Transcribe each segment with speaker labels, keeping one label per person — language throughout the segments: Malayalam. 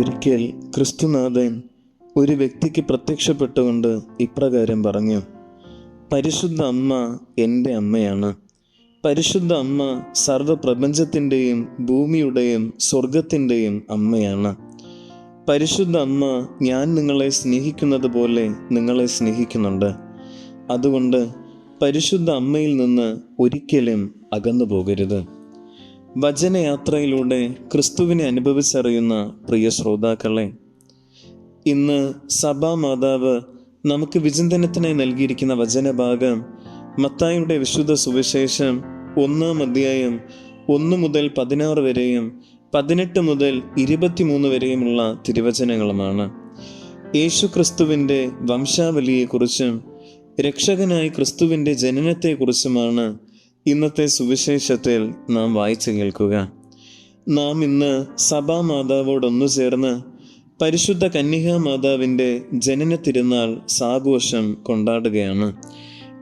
Speaker 1: ഒരിക്കൽ ക്രിസ്തുനാഥൻ ഒരു വ്യക്തിക്ക് പ്രത്യക്ഷപ്പെട്ടുകൊണ്ട് ഇപ്രകാരം പറഞ്ഞു പരിശുദ്ധ അമ്മ എന്റെ അമ്മയാണ്. പരിശുദ്ധ അമ്മ സർവപ്രപഞ്ചത്തിന്റെയും ഭൂമിയുടെയും സ്വർഗത്തിന്റെയും അമ്മയാണ്. പരിശുദ്ധ അമ്മ ഞാൻ നിങ്ങളെ സ്നേഹിക്കുന്നത് പോലെ നിങ്ങളെ സ്നേഹിക്കുന്നുണ്ട്. അതുകൊണ്ട് പരിശുദ്ധ അമ്മയിൽ നിന്ന് ഒരിക്കലും അകന്നു പോകരുത് വചനയാത്രയിലൂടെ ക്രിസ്തുവിനെ അനുഭവിച്ചറിയുന്ന പ്രിയ ശ്രോതാക്കളെ ഇന്ന് സഭാ മാതാവ് നമുക്ക് വിചിന്തനത്തിനായി നൽകിയിരിക്കുന്ന വചനഭാഗം മത്തായിയുടെ വിശുദ്ധ സുവിശേഷം ഒന്നാം അധ്യായം ഒന്ന് മുതൽ പതിനാറ് വരെയും പതിനെട്ട് മുതൽ ഇരുപത്തിമൂന്ന് വരെയുമുള്ള തിരുവചനങ്ങളുമാണ്. യേശു ക്രിസ്തുവിന്റെ വംശാവലിയെക്കുറിച്ചും രക്ഷകനായ ക്രിസ്തുവിന്റെ ജനനത്തെക്കുറിച്ചുമാണ് ഇന്നത്തെ സുവിശേഷത്തിൽ നാം വായിച്ചു കേൾക്കുക. നാം ഇന്ന് സഭാ മാതാവോടൊന്നു ചേർന്ന് പരിശുദ്ധ കന്യകാ മാതാവിന്റെ ജനന തിരുനാൾ സാഘോഷം കൊണ്ടാടുകയാണ്.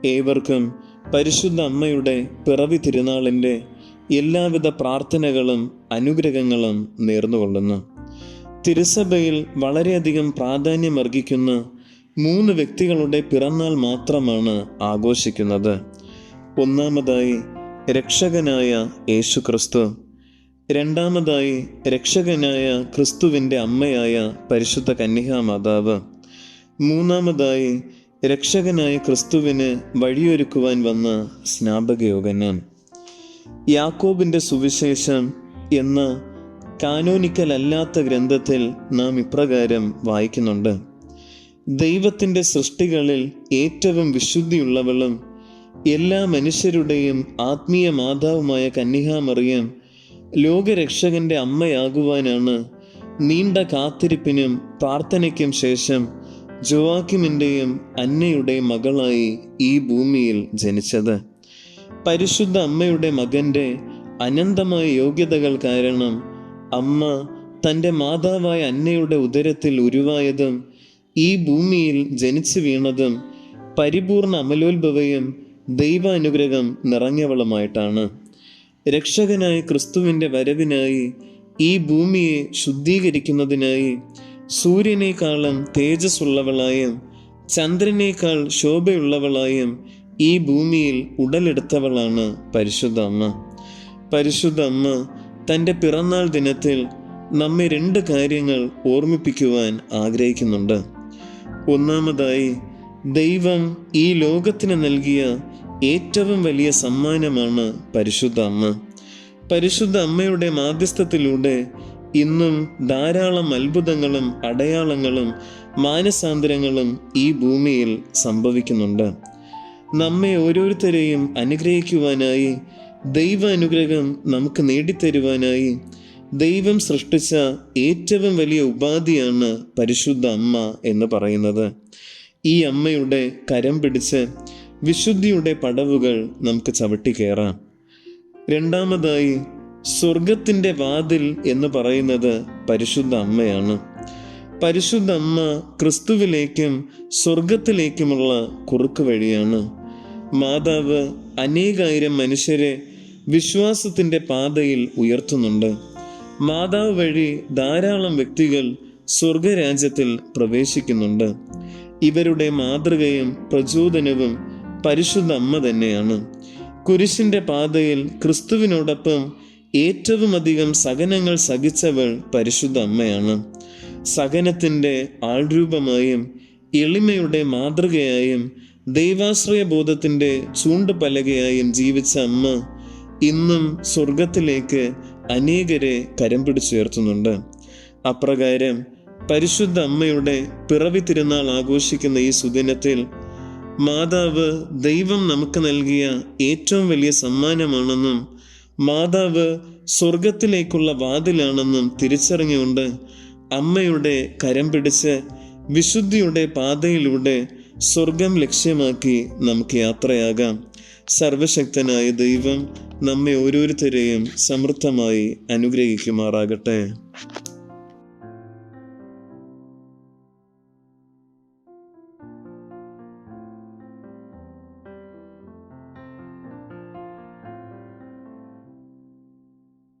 Speaker 1: ഏവർക്കും പരിശുദ്ധ അമ്മയുടെ പിറവി തിരുനാളിന്റെ എല്ലാവിധ പ്രാർത്ഥനകളും അനുഗ്രഹങ്ങളും നേർന്നുകൊള്ളുന്നു. തിരുസഭയിൽ വളരെയധികം പ്രാധാന്യമർഹിക്കുന്ന മൂന്ന് വ്യക്തികളുടെ പിറന്നാൾ മാത്രമാണ് ആഘോഷിക്കുന്നത്. ഒന്നാമതായി രക്ഷകനായ യേശു ക്രിസ്തു രണ്ടാമതായി രക്ഷകനായ ക്രിസ്തുവിന്റെ അമ്മയായ പരിശുദ്ധ കന്യകാ മാതാവ്. മൂന്നാമതായി രക്ഷകനായ ക്രിസ്തുവിന് വഴിയൊരുക്കുവാൻ വന്ന സ്നാപകയോഗന് യാക്കോബിന്റെ സുവിശേഷം എന്ന കാനോനിക്കൽ അല്ലാത്ത ഗ്രന്ഥത്തിൽ നാം ഇപ്രകാരം വായിക്കുന്നുണ്ട്. ദൈവത്തിന്റെ സൃഷ്ടികളിൽ ഏറ്റവും വിശുദ്ധിയുള്ളവളും എല്ലാ മനുഷ്യരുടെയും ആത്മീയ മാതാവുമായ കന്യകാമറിയം ലോകരക്ഷകന്റെ അമ്മയാകുവാനാണ് നീണ്ട കാത്തിരിപ്പിനും പ്രാർത്ഥനയ്ക്കും ശേഷം ജോവാക്കിമിന്റെയും അന്നയുടെയും മകളായി ഈ ഭൂമിയിൽ ജനിച്ചത്. പരിശുദ്ധ അമ്മയുടെ മകന്റെ അനന്തമായ യോഗ്യതകൾ കാരണം അമ്മ തന്റെ മാതാവായ അന്നയുടെ ഉദരത്തിൽ ഉരുവായതും ഈ ഭൂമിയിൽ ജനിച്ചു വീണതും പരിപൂർണ അമലോത്ഭവയും ദൈവാനുഗ്രഹം നിറഞ്ഞവളുമായിട്ടാണ്. രക്ഷകനായ ക്രിസ്തുവിന്റെ വരവിനായി ഈ ഭൂമിയെ ശുദ്ധീകരിക്കുന്നതിനായി സൂര്യനേക്കാളും തേജസ്സുള്ളവളായും ചന്ദ്രനേക്കാൾ ശോഭയുള്ളവളായും ഈ ഭൂമിയിൽ ഉടലെടുത്തവളാണ് പരിശുദ്ധ അമ്മ പരിശുദ്ധ അമ്മ തന്റെ പിറന്നാൾ ദിനത്തിൽ നമ്മെ രണ്ട് കാര്യങ്ങൾ ഓർമ്മിപ്പിക്കുവാൻ ആഗ്രഹിക്കുന്നുണ്ട്. ഒന്നാമതായി ദൈവം ഈ ലോകത്തിന് നൽകിയ ഏറ്റവും വലിയ സമ്മാനമാണ് പരിശുദ്ധ അമ്മ. പരിശുദ്ധ അമ്മയുടെ മാധ്യസ്ഥത്തിലൂടെ ഇന്നും ധാരാളം അത്ഭുതങ്ങളും അടയാളങ്ങളും മാനസാന്തരങ്ങളും ഈ ഭൂമിയിൽ സംഭവിക്കുന്നുണ്ട്. നമ്മെ ഓരോരുത്തരെയും അനുഗ്രഹിക്കുവാനായി ദൈവ അനുഗ്രഹം നമുക്ക് നേടിത്തരുവാനായി ദൈവം സൃഷ്ടിച്ച ഏറ്റവും വലിയ ഉപാധിയാണ് പരിശുദ്ധ അമ്മ എന്ന് പറയുന്നത്. ഈ അമ്മയുടെ കരം പിടിച്ച് വിശുദ്ധിയുടെ പടവുകൾ നമുക്ക് ചവിട്ടി കയറാം. രണ്ടാമതായി സ്വർഗത്തിന്റെ വാതിൽ എന്ന് പറയുന്നത് പരിശുദ്ധ അമ്മയാണ്. പരിശുദ്ധ അമ്മ ക്രിസ്തുവിലേക്കും സ്വർഗത്തിലേക്കുമുള്ള കുറുക്ക് വഴിയാണ്. മാതാവ് അനേകായിരം മനുഷ്യരെ വിശ്വാസത്തിന്റെ പാതയിൽ ഉയർത്തുന്നുണ്ട്. മാതാവ് വഴി ധാരാളം വ്യക്തികൾ സ്വർഗരാജ്യത്തിൽ പ്രവേശിക്കുന്നുണ്ട്. ഇവരുടെ മാതൃകയും പ്രചോദനവും പരിശുദ്ധ അമ്മ തന്നെയാണ്. കുരിശിന്റെ പാതയിൽ ക്രിസ്തുവിനോടൊപ്പം ഏറ്റവും അധികം സഹനങ്ങൾ സഹിച്ചവൾ പരിശുദ്ധ അമ്മയാണ്. സഹനത്തിന്റെ ആൾരൂപമായും എളിമയുടെ മാതൃകയായും ദൈവാശ്രയ ബോധത്തിന്റെ ചൂണ്ടുപലകയായും ജീവിച്ച അമ്മ ഇന്നും സ്വർഗത്തിലേക്ക് അനേകരെ കരം പിടിച്ചുയർത്തുന്നുണ്ട് അപ്രകാരം പരിശുദ്ധ അമ്മയുടെ പിറവി തിരുനാൾ ആഘോഷിക്കുന്ന ഈ സുദിനത്തിൽ മാതാവ് ദൈവം നമുക്ക് നൽകിയ ഏറ്റവും വലിയ സമ്മാനമാണെന്നും മാതാവ് സ്വർഗത്തിലേക്കുള്ള വാതിലാണെന്നും തിരിച്ചറിഞ്ഞുകൊണ്ട് അമ്മയുടെ കരം പിടിച്ച് വിശുദ്ധിയുടെ പാതയിലൂടെ സ്വർഗം ലക്ഷ്യമാക്കി നമുക്ക് യാത്രയാകാം. സർവശക്തനായ ദൈവം നമ്മെ ഓരോരുത്തരെയും സമൃദ്ധമായി അനുഗ്രഹിക്കുമാറാകട്ടെ.